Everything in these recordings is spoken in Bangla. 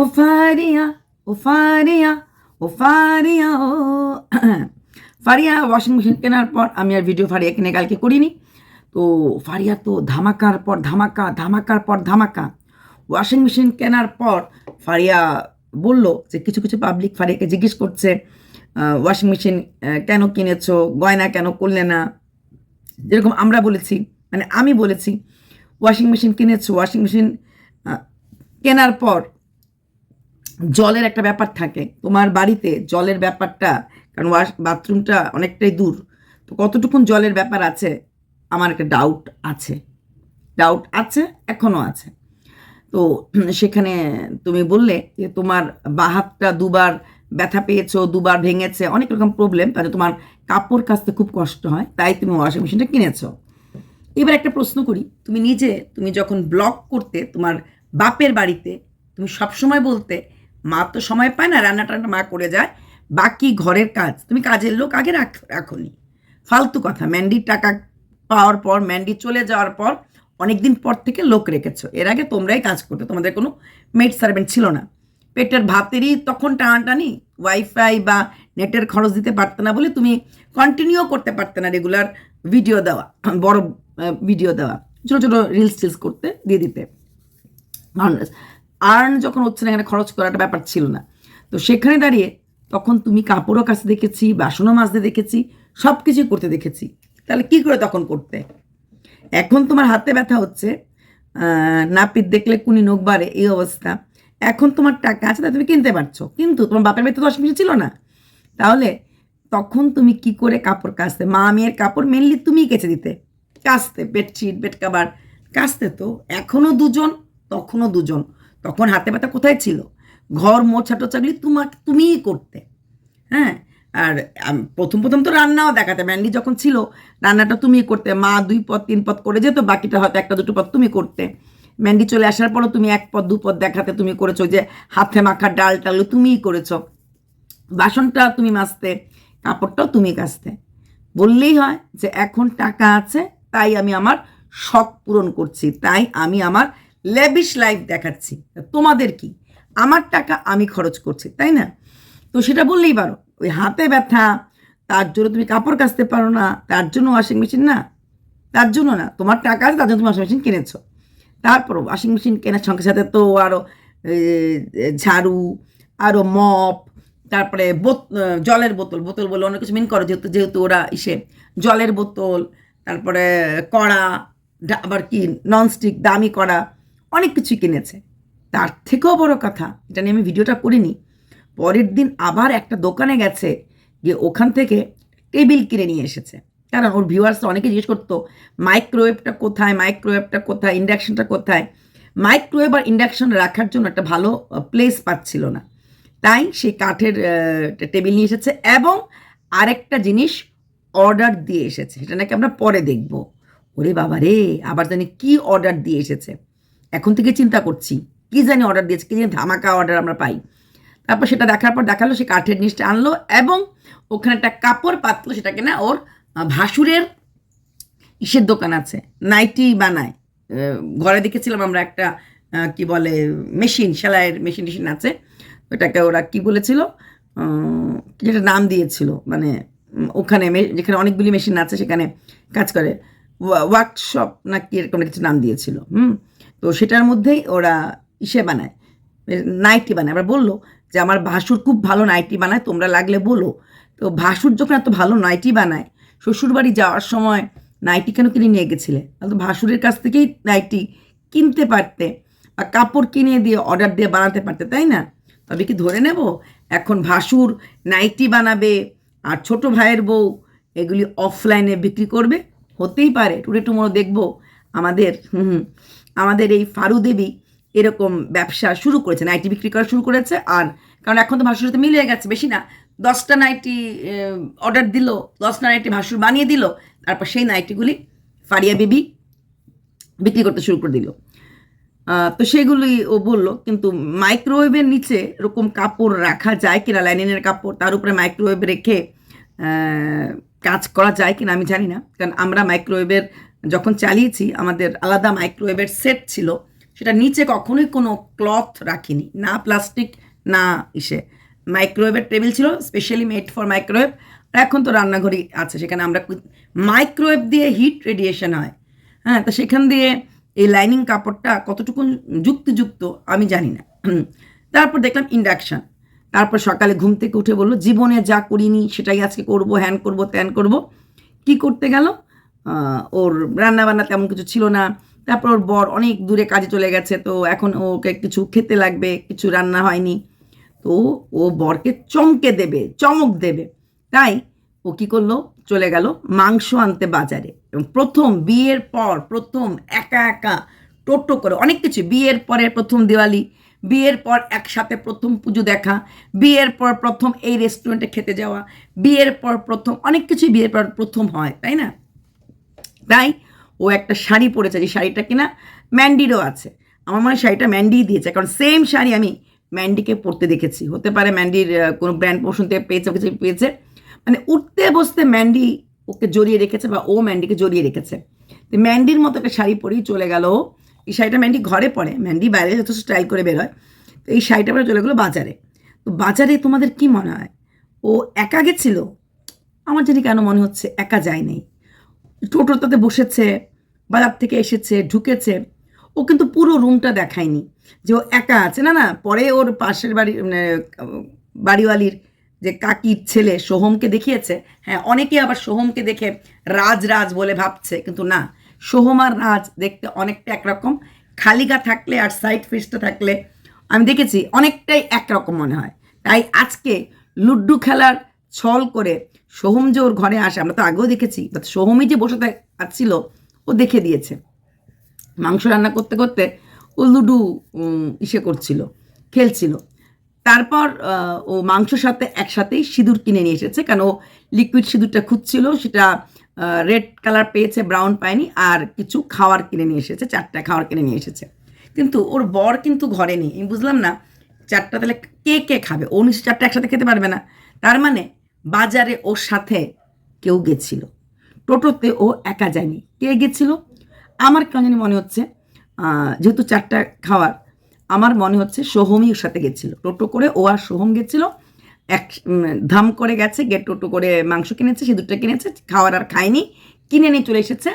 ও ফারিয়া ও ফারিয়া ও ফারিয়া ও। ফারিয়া ওয়াশিং মেশিন কেনার পর আমি আর ভিডিও ফারিয়া কিনে কালকে করিনি। তো ফারিয়া তো ধামাকার পর ধামাকা, ধামাকার পর ধামাকা। ওয়াশিং মেশিন কেনার পর ফারিয়া বলল যে কিছু কিছু পাবলিক ফারিয়াকে জিজ্ঞেস করছে ওয়াশিং মেশিন কেন কিনেছো, গয়না কেন করলে না? যেরকম আমরা বলেছি মানে আমি বলেছি ওয়াশিং মেশিন কিনেছো ওয়াশিং মেশিন কেনার পর জলের একটা ব্যাপার থাকে। তোমার বাড়িতে জলের ব্যাপারটা, কারণ ওয়াশ, বাথরুমটা অনেকটাই দূর, তো কতটুকুন জলের ব্যাপার আছে? আমার একটা ডাউট আছে। ডাউট আছে, এখনও আছে। তো সেখানে তুমি বললে যে তোমার বাহাতটা দুবার ব্যথা পেয়েছ, দুবার ভেঙেছে, অনেক রকম প্রবলেম তাহলে তোমার কাপড় কাচতে খুব কষ্ট হয়, তাই তুমি ওয়াশিং মেশিনটা কিনেছো। এবার একটা প্রশ্ন করি, তুমি নিজে, তুমি যখন ব্লগ করতে তোমার বাপের বাড়িতে, তুমি সবসময় বলতে মা তো সময় পায় না রান্না টান্না মা করে যায়। বাকি ঘরের কাজ, তুমি কাজের লোক আগে রাখ, রাখনি। ফালতু কথা, ম্যান্ডির টাকা পাওয়ার পর, ম্যান্ডি চলে যাওয়ার পর অনেক দিন পর থেকে লোক রেখেছো। এর আগে তোমরাই কাজ করতে, তোমাদের কোনো মেড সার্ভেন্ট ছিল না। পেটের ভাতেরই তখন টানাটানি ওয়াইফাই বা নেটের খরচ দিতে পারতে না বলে তুমি কন্টিনিউ করতে পারতে না রেগুলার ভিডিও দেওয়া, বড় ভিডিও দেওয়া। ছোটো ছোটো রিলস টিলস করতে, দিয়ে দিতে। আর্ন যখন হচ্ছে না এখানে খরচ করাটা ব্যাপার ছিল না। তো সেখানে দাঁড়িয়ে তখন তুমি কাপড়ও কাছে দেখেছি, বাসনও মাজতে দেখেছি সব কিছুই করতে দেখেছি। তাহলে কি করে তখন করতে? এখন তোমার হাতে ব্যথা হচ্ছে নাপিত দেখলে কুনি নোক বাড়ে, এই অবস্থা। এখন তোমার টাকা আছে, তা তুমি কিনতে পারছ। কিন্তু তোমার বাপের বাড়িতে দশ মিনিট ছিল না। তাহলে তখন তুমি কি করে কাপড় কাচতে? মা মেয়ের কাপড় মেনলি তুমিই কেচে দিতে। কাচতে বেডশিট বেড কাবার কাচতে তো। এখনও দুজন তখনও দুজন। তখন হাতে ব্যথা কোথায় ছিল? ঘর মোছা টোচাগুলি তোমাকে, তুমিই করতে। হ্যাঁ? আর প্রথম প্রথম তো রান্নাও দেখাতে ম্যান্ডি যখন ছিল, রান্নাটা তুমিই করতে। মা দুই পদ, তিন পদ করে যেত, বাকিটা হয়তো একটা, দুটো পদ তুমি করতে। ম্যান্ডি চলে আসার পরও তুমি এক পদ, দু পদ দেখাতে তুমি করেছ যে হাতে মাখা ডাল টাল তুমিই করেছ। বাসনটা তুমি মাজতে, কাপড়টাও তুমি কাচতে। বললেই হয় যে এখন টাকা আছে, তাই আমি আমার শখ পূরণ করছি, তাই আমি আমার লেবিশ লাইফ দেখাচ্ছি। তোমাদের কি? আমার টাকা আমি খরচ করছি, তাই না? তো সেটা বললেই পারো। ওই হাতে ব্যথা, তার জন্য তুমি কাপড় কাচতে পারো না, তার জন্য ওয়াশিং মেশিন না, তার জন্য না। তোমার টাকা আছে, তার জন্য তুমি ওয়াশিং মেশিন কিনেছো। তারপর ওয়াশিং মেশিন কেনার সঙ্গে সাথে তো আরও ঝাড়ু আরও মপ তারপরে বোত জলের বোতল। বোতল বলে অনেক কিছু মিন করো, যেহেতু যেহেতু ওরা ইসে জলের বোতল, তারপরে কড়া আবার কি ননস্টিক দামি কড়া অনেক কিছু কিনেছে। তার থেকেও বড় কথা, এটা নিয়ে আমি ভিডিওটা করিনি, পরের দিন আবার একটা দোকানে গেছে, গিয়ে ওখান থেকে টেবিল কিনে নিয়ে এসেছে। কারণ ওর ভিউয়ার্স অনেকে জিজ্ঞেস করতো মাইক্রোওয়েভটা কোথায়? মাইক্রোওয়েভটা কোথায়? ইন্ডাকশনটা কোথায়? মাইক্রোওয়েভ আর ইন্ডাকশন রাখার জন্য একটা ভালো প্লেস পাচ্ছিল না। তাই সেই কাঠের টেবিল নিয়ে এসেছে এবং আরেকটা জিনিস অর্ডার দিয়ে এসেছে, সেটা নাকি আমরা পরে দেখব। ওরে বাবা রে আবার জানি কি অর্ডার দিয়ে এসেছে। এখন থেকে চিন্তা করছি, কি জানি অর্ডার দিয়েছে, কি জানি ধামাকা অর্ডার আমরা পাই। তারপর সেটা দেখার পর দেখাল, সে কাঠের জিনিসটা আনলো এবং ওখানে একটা কাপড় পাতলো, সেটাকে না ওর ভাসুরের ইসের দোকান আছে, নাইটি বানায়। ঘরে দেখেছিলাম আমরা একটা কি বলে, মেশিন, সেলাইয়ের মেশিন টেশিন আছে, ওটাকে ওরা কি বলেছিল যেটা নাম দিয়েছিল মানে ওখানে যেখানে অনেকগুলি মেশিন আছে, সেখানে কাজ করে ওয়ার্কশপ না কি এরকম কিছু নাম দিয়েছিল, হুম? তো সেটার মধ্যেই ওরা ইসে বানায় নাইটি বানায়। আবার বলল যে, আমার ভাসুর খুব ভালো নাইটি বানায়, তোমরা লাগলে বলো। তো ভাসুর যখন এত ভালো নাইটি বানায়, শ্বশুরবাড়ি যাওয়ার সময় নাইটি কেন কিনে নিয়ে গেছিলে? তো ভাসুরের কাছ থেকেই নাইটি কিনতে পারতে বা কাপড় কিনে দিয়ে, অর্ডার দিয়ে বানাতে পারতে, তাই না? তবে কি ধরে নেব? এখন ভাসুর নাইটি বানাবে আর ছোট ভাইয়ের বউ এগুলি অফলাইনে বিক্রি করবে? হতেই পারে। টুডে টুমোরো দেখব আমাদের হুম আমাদের এই ফারু দেবী এরকম ব্যবসা শুরু করেছে, নাইটি বিক্রি করা শুরু করেছে। আর কারণ এখন তো ভাসুর সাথে মিলে গেছে, বেশি না। দশটা নাইটি অর্ডার দিল, দশটা নাইটি ভাসুর বানিয়ে দিল, তারপর সেই নাইটিগুলি ফারিয়া বেবি বিক্রি করতে শুরু করে দিল। তো সেগুলি ও বলল, কিন্তু মাইক্রোওয়েভের নিচে এরকম কাপড় রাখা যায় কিনা লাইনিনের কাপড়, তার উপরে মাইক্রোওয়েভ রেখে কাজ করা যায় কিনা আমি জানি না। কারণ আমরা মাইক্রোওয়েভের যখন চালিয়েছি, আমাদের আলাদা মাইক্রোওয়েভের সেট ছিল, সেটা নিচে কখনোই কোনো ক্লথ রাখিনি, না প্লাস্টিক না ইসে। মাইক্রোওয়েভের টেবিল ছিল স্পেশালি মেড ফর মাইক্রোওয়েভ আর এখন তো রান্নাঘরই আছে, সেখানে আমরা মাইক্রোওয়েভ দিয়ে হিট রেডিয়েশন হয়। হ্যাঁ তো সেখান দিয়ে এই লাইনিং কাপড়টা কতটুকু যুক্তিযুক্ত আমি জানি না। তারপর দেখলাম ইন্ডাকশান তারপর সকালে ঘুম থেকে উঠে বলল, জীবনে যা করিনি, সেটাই আজকে করব হ্যান করব, ত্যান করব। কি করতে গেল? ওর রান্না বান্না তেমন কিছু ছিল না। তারপর ওর বর অনেক দূরে কাজে চলে গেছে, তো এখন ওকে কিছু খেতে লাগবে, কিছু রান্না হয়নি। তো ও বরকে চমকে দেবে, চমক দেবে। তাই ও কী করল? চলে গেল মাংস আনতে বাজারে। এবং প্রথম বিয়ের পর, প্রথম একা একা টোটো করে, অনেক কিছু। বিয়ের পরে প্রথম দিওয়ালি, বিয়ের পর একসাথে প্রথম পুজো দেখা, বিয়ের পর প্রথম এই রেস্টুরেন্টে খেতে যাওয়া, বিয়ের পর প্রথম, অনেক কিছুই বিয়ের পর প্রথম হয়, তাই না? তাই ও একটা শাড়ি পরেছে, যে শাড়িটা কিনা ম্যান্ডিরও আছে। আমার মনে হয় শাড়িটা ম্যান্ডিই দিয়েছে, কারণ সেম শাড়ি আমি ম্যান্ডিকে পরতে দেখেছি। হতে পারে ম্যান্ডির কোনো ব্র্যান্ড পোর্শন থেকে পেয়েছে, কিছু পেয়েছে। মানে উঠতে বসতে ম্যান্ডি ওকে জড়িয়ে রেখেছে বা ও ম্যান্ডিকে জড়িয়ে রেখেছে। তো ম্যান্ডির মতো একটা শাড়ি পরেই চলে গেল। ও। এই শাড়িটা ম্যান্ডি ঘরে পরে ম্যান্ডি বাইরে যথেষ্ট স্টাইল করে বেরোয় তো এই শাড়িটা পরে চলে গেলো বাজারে। তো বাজারে তোমাদের কি মনে হয়? ও একা গেছিল? আমার জানি কেন মনে হচ্ছে একা টোটোটাতে বসেছে, বাজার থেকে এসেছে, ঢুকেছে। ও কিন্তু পুরো রুমটা দেখায়নি যে ও একা আছে। না না, পরে ওর পাশের বাড়ি বাড়িওয়ালির যে কাকির ছেলে সোহমকে দেখিয়েছে। হ্যাঁ অনেকে আবার সোহমকে দেখে রাজ রাজ বলে ভাবছে, কিন্তু না, সোহম আর রাজ দেখতে অনেকটা একরকম। খালিগা থাকলে আর সাইড ফেসটা থাকলে আমি দেখেছি অনেকটাই একরকম মনে হয়। তাই আজকে লুড্ডু খেলার ছল করে সোহম যে ওর ঘরে আসে, আমরা তো আগেও দেখেছি বাট সোহমই যে বসে আসছিল, ও দেখে দিয়েছে। মাংস রান্না করতে করতে ও লুডু ইসে করছিল, খেলছিল। তারপর ও মাংসর সাথে একসাথেই সিঁদুর কিনে নিয়ে এসেছে, কারণ ও লিকুইড সিঁদুরটা খুঁজছিল, সেটা রেড কালার পেয়েছে ব্রাউন পায়নি, আর কিছু খাওয়ার কিনে নিয়ে এসেছে, চারটা খাওয়ার কিনে নিয়ে এসেছে। কিন্তু ওর বর কিন্তু ঘরে নেই, আমি বুঝলাম না, চারটা তাহলে কে কে খাবে? ও নিশ্চয় চারটা একসাথে খেতে পারবে না। তার মানে বাজারে ওর সাথে কেউ গেছিল। টোটোতে ও একা যায়নি। কে গেছিল? আমার কেন জানি মনে হচ্ছে যেহেতু চারটা খাওয়ার, আমার মনে হচ্ছে সোহমই ওর সাথে গেছিল। টোটো করে ও আর সোহম গেছিল, এক ধাম করে গেছে গেট টোটো করে মাংস কিনেছে সে দুটো কিনেছে, খাওয়ার আর খায়নি, কিনে নিয়ে চলে এসেছে।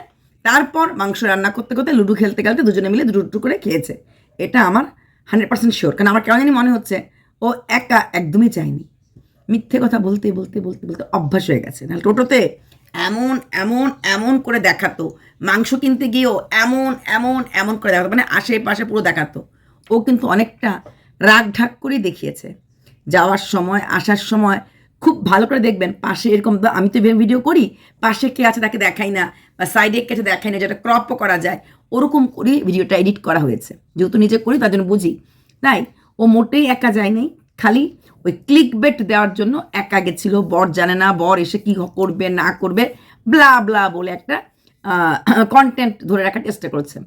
তারপর মাংস রান্না করতে করতে, লুডু খেলতে খেলতে দুজনে মিলে দুটো দুটো করে খেয়েছে। এটা আমার হান্ড্রেড পার্সেন্ট শিওর কারণ আমার কেন জানি মনে হচ্ছে, ও একা একদমই চায়নি মিথ্যে কথা বলতে বলতে বলতে বলতে অভ্যাস হয়ে গেছে। নাহলে টোটোতে এমন এমন এমন করে দেখাতো, মাংস কিনতে গিয়েও এমন এমন এমন করে দেখাতো মানে আশেপাশে পুরো দেখাতো। ও কিন্তু অনেকটা রাগ ঢাক করেই দেখিয়েছে। যাওয়ার সময়, আসার সময় খুব ভালো করে দেখবেন, পাশে এরকম আমি তো ভিডিও করি, পাশে কে আছে তাকে দেখাই না, বা সাইডে কে আছে দেখাই না, যেটা ক্রপও করা যায়, ওরকম করে ভিডিওটা এডিট করা হয়েছে। যেহেতু নিজে করি, তার জন্য বুঝি। তাই ও মোটেই একা যায় নাই খালি ওই ক্লিক বেট দেওয়ার জন্য একা গেছিল। বর জানে না, বর এসে কি করবে, না করবে ব্লা ব্লা বলে একটা কন্টেন্ট ধরে রাখার চেষ্টা করেছে।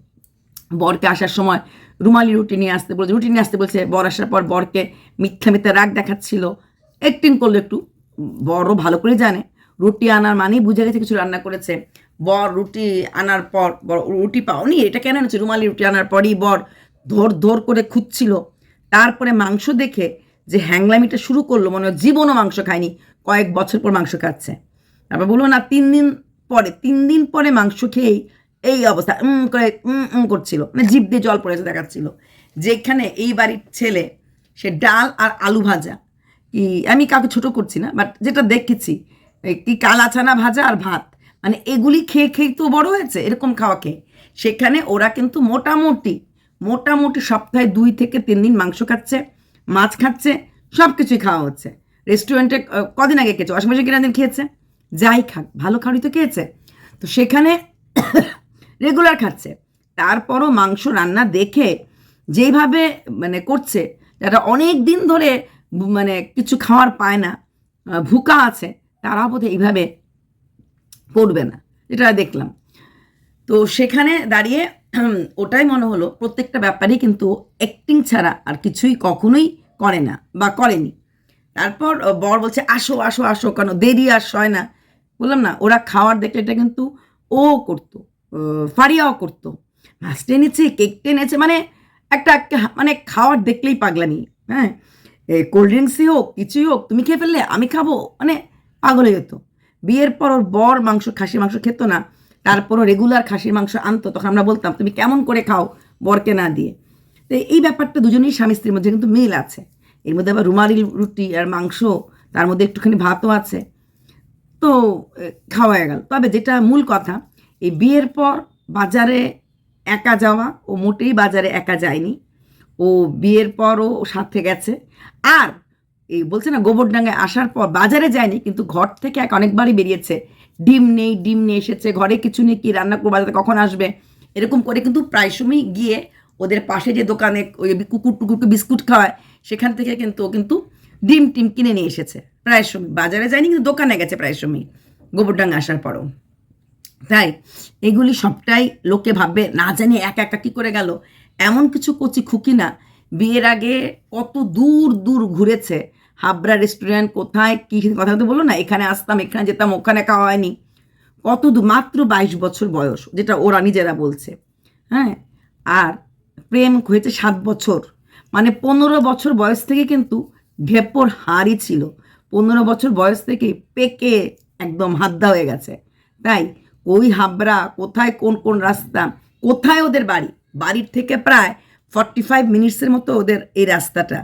বরকে আসার সময় রুমালি রুটি নিয়ে আসতে বলছে, রুটি নিয়ে আসতে বলছে, বর আসার পর বরকে মিথ্যা মিথ্যা রাগ দেখাচ্ছিল। একটিং করল একটু বড়ও ভালো করে জানে। রুটি আনার মানেই বুঝে গেছে কিছু রান্না করেছে। বর রুটি আনার পর, বর রুটি পাওনি, এটা কেন এনেছে? রুমালি রুটি আনার পরই বর ধর ধর করে খুঁজছিল। তারপরে মাংস দেখে যে হ্যাংলামিটা শুরু করল, মনে হয় জীবনও মাংস খায়নি, কয়েক বছর পর মাংস খাচ্ছে। তারপর বলল, না, তিন দিন পরে, তিন দিন পরে মাংস খেয়েই এই অবস্থা, উম, করে, উম উম, করছিল। মানে জিভ দিয়ে জল পড়েছে দেখাচ্ছিল। যেখানে এই বাড়ির ছেলে, সে ডাল আর আলু ভাজা। কি, আমি কাউকে ছোট করছি না বাট যেটা দেখেছি কি কালা ছানা ভাজা আর ভাত। মানে এগুলি খেয়ে খেয়ে তো বড় হয়েছে, এরকম খাওয়া খেয়ে। সেখানে ওরা কিন্তু মোটামুটি মোটামুটি সপ্তাহে দুই থেকে তিন দিন মাংস খাচ্ছে। মাছ খাচ্ছে সব কিছুই খাওয়া হচ্ছে। রেস্টুরেন্টে কদিন আগে খেয়েছে অসমাসে কিনা দিন খেয়েছে। যাই খাক, ভালো খাওয়ারই তো খেয়েছে। তো সেখানে রেগুলার খাচ্ছে। তারপরও মাংস রান্না দেখে যেইভাবে মানে করছে, যারা অনেক দিন ধরে মানে কিছু খাওয়ার পায় না ভুকা আছে তারা বোধহয় এইভাবে করবে না। এটা দেখলাম। তো সেখানে দাঁড়িয়ে ওটাই মনে হলো, প্রত্যেকটা ব্যাপারেই কিন্তু অ্যাক্টিং ছাড়া আর কিছুই কখনোই করে না বা করেনি। তারপর বর বলছে, আসো আসো আসো কেন? দেরি আর হয় না। বললাম, না, ওরা খাওয়ার দেখলে এটা কিন্তু ও করতো ফারিয়াও করতো। মাছ টেনেছে কেক টেনেছে মানে একটা মানে খাওয়ার দেখলেই পাগলামি হ্যাঁ? কোল্ড ড্রিঙ্কসই হোক, কিছুই হোক, তুমি খেয়ে ফেললে, আমি খাব। মানে পাগল হয়ে যেত বিয়ের পর ওর বর মাংস খাসি মাংস খেত না। তারপরও রেগুলার খাসির মাংস আনতো, তখন আমরা বলতাম, তুমি কেমন করে খাও বরকে না দিয়ে? তো এই ব্যাপারটা দুজনেই স্বামী স্ত্রীর মধ্যে কিন্তু মিল আছে। এর মধ্যে আবার রুমালি রুটি আর মাংস, তার মধ্যে একটুখানি ভাতও আছে। তো খাওয়া গেল। তবে যেটা মূল কথা, এই বিয়ের পর বাজারে একা যাওয়া, ও মোটেই বাজারে একা যায়নি। ও বিয়ের পরও সাথে গেছে। আর, এই বলছে না, গোবরডাঙ্গায় আসার পর বাজারে যায়নি, কিন্তু ঘর থেকে এক অনেকবারই বেরিয়েছে। ডিম নেই, ডিম নিয়ে এসেছে, ঘরে কিছু নেই, কি রান্না করব, বাজারে কখন আসবে? এরকম করে কিন্তু প্রায় সময় গিয়ে ওদের পাশে যে দোকানে ওই কুকুর টুকুরকে বিস্কুট খাওয়ায়, সেখান থেকে কিন্তু ও কিন্তু ডিম টিম কিনে নিয়ে এসেছে প্রায় সময় বাজারে যায়নি, কিন্তু দোকানে গেছে প্রায় সময় গোবরডাঙ্গা আসার পরও। তাই এগুলি সবটাই লোকে ভাববে, না জানি একা একা কী করে গেল। এমন কিছু কচি খুকি না। বিয়ের আগে কত দূর দূর ঘুরেছে। হাবড়া রেস্টুরেন্ট কোথায়, কী কথা তো বলল না, এখানে আসতাম, এখানে যেতাম, ওখানে খাওয়া হয়নি কত দূর, মাত্র বাইশ বছর বয়স, যেটা ওরা নিজেরা বলছে। হ্যাঁ? আর প্রেম হয়েছে সাত বছর। মানে পনেরো বছর বয়স থেকে কিন্তু ঢেপর হাড়ি ছিল। পনেরো বছর বয়স থেকে পেকে একদম হাদ্দা হয়ে গেছে। তাই ওই হাবড়া, কোথায়, কোন কোন রাস্তা, কোথায় ওদের বাড়ি? বাড়ির থেকে প্রায় ফর্টি ফাইভ মিনিটসের মতো ওদের এই রাস্তাটা,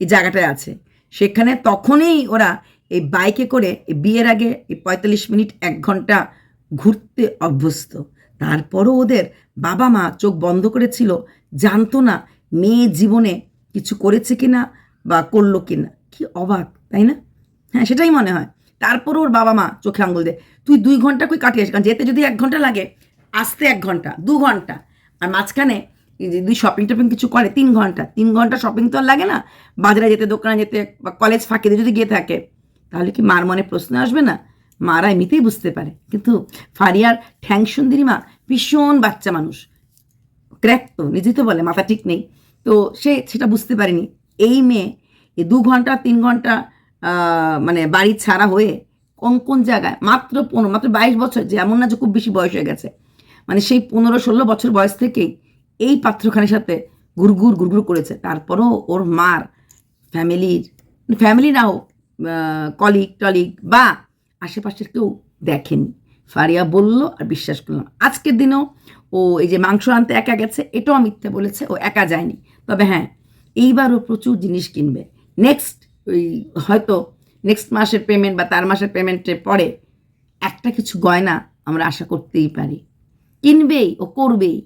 এই জায়গাটায় আছে। সেখানে তখনই ওরা এই বাইকে করে বিয়ের আগে এই পঁয়তাল্লিশ মিনিট এক ঘণ্টা ঘুরতে অভ্যস্ত। তারপরও ওদের বাবা মা চোখ বন্ধ করেছিল, জানতো না মেয়ে জীবনে কিছু করেছে কি না বা করল কি না কি অবাক, তাই না? হ্যাঁ সেটাই মনে হয়। তারপর ওর বাবা মা চোখে আঙুল দেয়, তুই দুই ঘণ্টা কই কাটিয়ে কারণ যেতে যদি এক ঘণ্টা লাগে, আসতে এক ঘণ্টা, দু ঘণ্টা। আর মাঝখানে এই যে শপিং টপিং কিছু করে তিন ঘণ্টা তিন ঘণ্টা শপিং তো আর লাগে না? বাজারে যেতে, দোকানে যেতে, বা কলেজ ফাঁকে দিয়ে যদি গিয়ে থাকে, তাহলে কি মার মনে প্রশ্ন আসবে না? মারা এমনিতেই বুঝতে পারে। কিন্তু ফারিয়ার ঠ্যাং সুন্দরী মা ভীষণ বাচ্চা মানুষ। ক্র্যাক তো নিজেই তো বলে, মাথা ঠিক নেই। তো সে সেটা বুঝতে পারেনি। এই মেয়ে এই দু ঘণ্টা, তিন ঘণ্টা মানে বাড়ি ছাড়া হয়ে কোন কোন জায়গায়? মাত্র পনেরো, মাত্র বাইশ বছর যে এমন না যে খুব বেশি বয়স হয়ে গেছে। মানে সেই পনেরো, ষোলো বছর বয়স থেকেই এই পাত্রখানের সাথে গুড়গুড় গুড়গুড় করেছে। তারপরও ওর মার ফ্যামিলির ফ্যামিলি না হোক কলিগ টলিগ বা আশেপাশের কেউ দেখেনি। ফারিয়া বলল আর বিশ্বাস করলাম আজকের দিনেও ও এই যে মাংস আনতে একা গেছে, এটাও মিথ্যে বলেছে, ও একা যায়নি। তবে হ্যাঁ এইবার ও প্রচুর জিনিস কিনবে। নেক্সট ওই হয়তো নেক্সট মাসের পেমেন্ট বা তার মাসের পেমেন্টের পরে একটা কিছু গয়না আমরা আশা করতেই পারি। কিনবেই ও করবেই।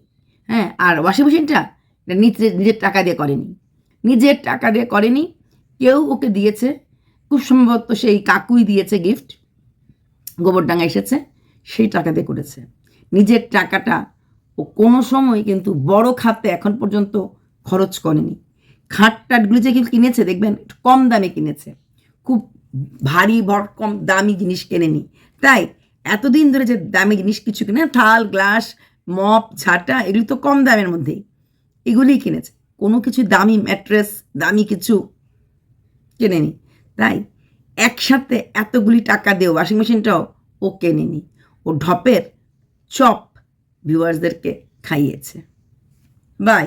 হ্যাঁ আর ওয়াশিং মেশিনটা এটা নিজের নিজের টাকা দিয়ে করেনি। নিজের টাকা দিয়ে করেনি, কেউ ওকে দিয়েছে। খুব সম্ভবত সেই কাকুই দিয়েছে গিফট গোবরডাঙ্গা এসেছে, সেই টাকা দিয়ে করেছে। নিজের টাকাটা ও কোনো সময় কিন্তু বড় খাতে এখন পর্যন্ত খরচ করেনি। খাট টাটগুলি যে কিন্তু কিনেছে, দেখবেন, একটু কম দামে কিনেছে। খুব ভারী ভরকম দামি জিনিস কেনেনি। তাই এতদিন ধরে যে দামি জিনিস কিছু কিনে, থাল, গ্লাস মপ, ঝাঁটা এগুলি তো কম দামের মধ্যেই এগুলিই কিনেছে। কোনো কিছু দামি ম্যাট্রেস, দামি কিছু কেনেনি। তাই একসাথে এতগুলি টাকা দিয়ে ওয়াশিং মেশিনটাও ও কেনে কেনেনি। ও ঢপের চপ ভিউয়ার্সদেরকে খাইয়েছে। বাই।